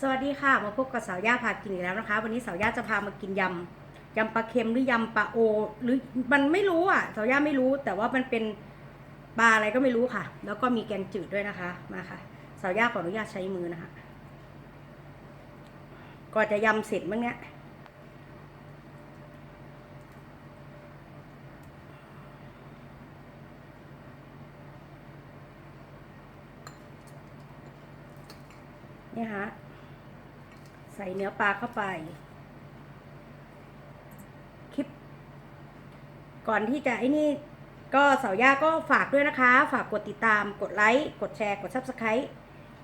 สวัสดีค่ะ มาพบกับสาวย่าพากินอีกแล้วนะคะ วันนี้สาวย่าจะพามากินยำยำปลาเค็มหรือยำปลาโอ หรือมันไม่รู้อะสาวย่าไม่รู้ แต่ว่ามันเป็นปลาอะไรก็ไม่รู้ค่ะ แล้วก็มีแกงจืดด้วยนะคะมาค่ะ สาวย่าขออนุญาตใช้มือนะคะก่อนจะยำเสร็จมั้งเนี้ยเนี่ยฮะ ส่เนื้อปลาเข้าไป คลิป ก่อนที่จะไอ้นี่ก็เสาย่าก็ฝากด้วยนะคะ ฝากกดติดตาม กดไลค์ กดแชร์ กด subscribe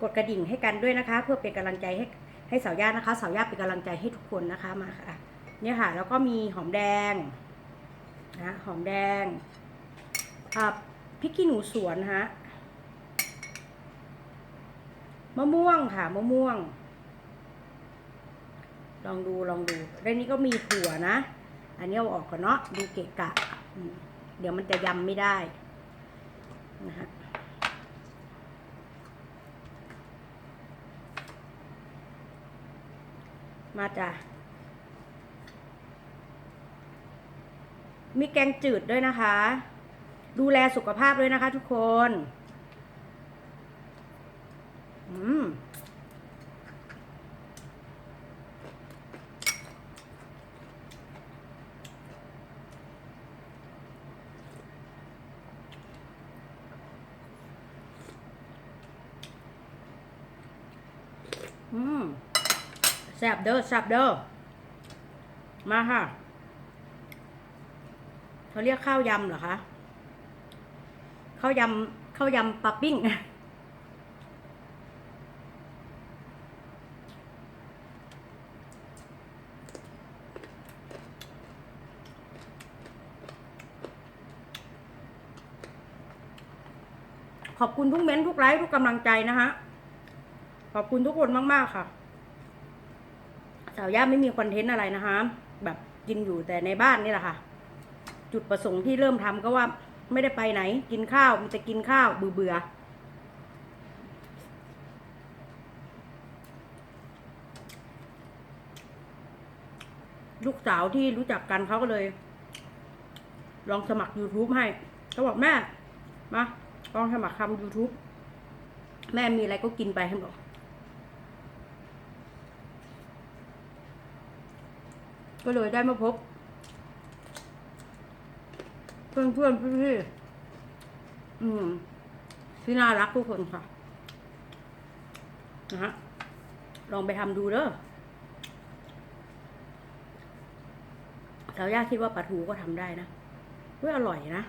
กดกระดิ่งให้กันด้วยนะคะ เพื่อเป็นกำลังใจให้ให้เสาย่านะคะ เสาย่าเป็นกำลังใจให้ทุกคนนะคะมาค่ะเนี่ยค่ะ แล้วก็มีหอมแดงนะหอมแดงอ่าพริกขี้หนูสวนฮะมะม่วงค่ะมะม่วง ลองดูลองดูแล้วนี้ก็มีถั่วนะ อันนี้เอาออกก่อนเนาะดูเกะกะ เดี๋ยวมันจะยำไม่ได้นะฮะมาจ้ะมีแกงจืดด้วยนะคะ ดูแลสุขภาพด้วยนะคะทุกคน อืม อืมแซบเด้อแซบเด้อมาค่ะเขาเรียกข้าวยำเหรอคะข้าวยำข้าวยำปลาปิ้งขอบคุณทุกเม้นทุกไลค์ทุกกำลังใจนะฮะ ขอบคุณทุกคนมากๆค่ะ สาวย่าไม่มีคอนเทนต์อะไรนะคะ แบบกินอยู่แต่ในบ้านนี่แหละค่ะ จุดประสงค์ที่เริ่มทำก็ว่าไม่ได้ไปไหน กินข้าวมีแต่กินข้าวเบื่อเบื่อลูกสาวที่รู้จักกันเขาก็เลย ลองสมัคร YouTube ให้เขาบอกแม่ มา ลองสมัครทำ YouTube แม่มีอะไรก็กินไปให้บอก ก็เลยได้มาพบ เพื่อนเพื่อนพี่พี่ๆอืมที่น่ารักทุกคนค่ะ นะฮะ ลองไปทำดูเด้อสาวย่าคิดว่าปลาทูก็ทำได้นะเว้ยอร่อยนะ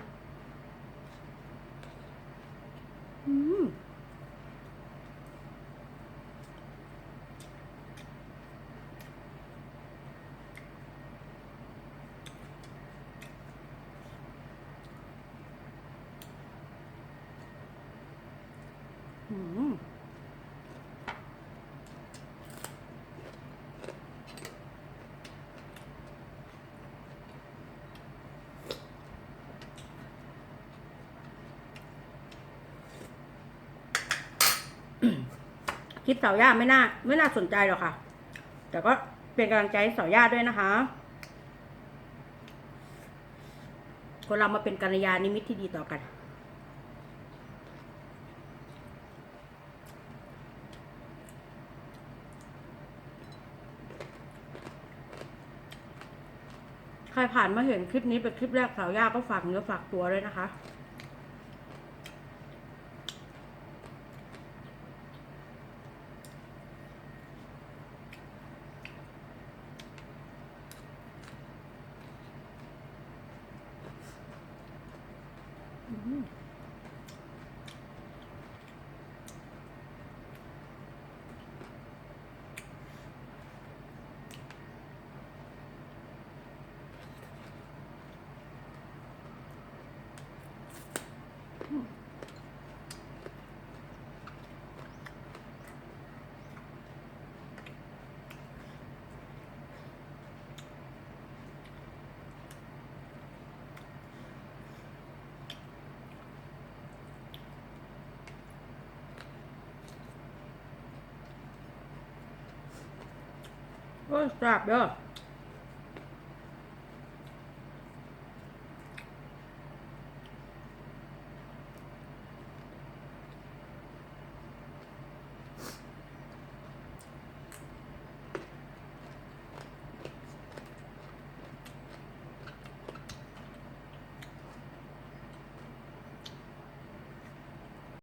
อืม อืม คลิปสาวย่าไม่น่าไม่น่าสนใจหรอกค่ะ แต่ก็เป็นกำลังใจให้สาวย่าด้วยนะคะ คนเรามาเป็นกัลยาณมิตรที่ดีต่อกัน ใครผ่านมาเห็นคลิปนี้เป็นคลิปแรกสาวย่าก็ฝากเนื้อฝากตัวด้วยนะคะ โอ้ยจับเด้อ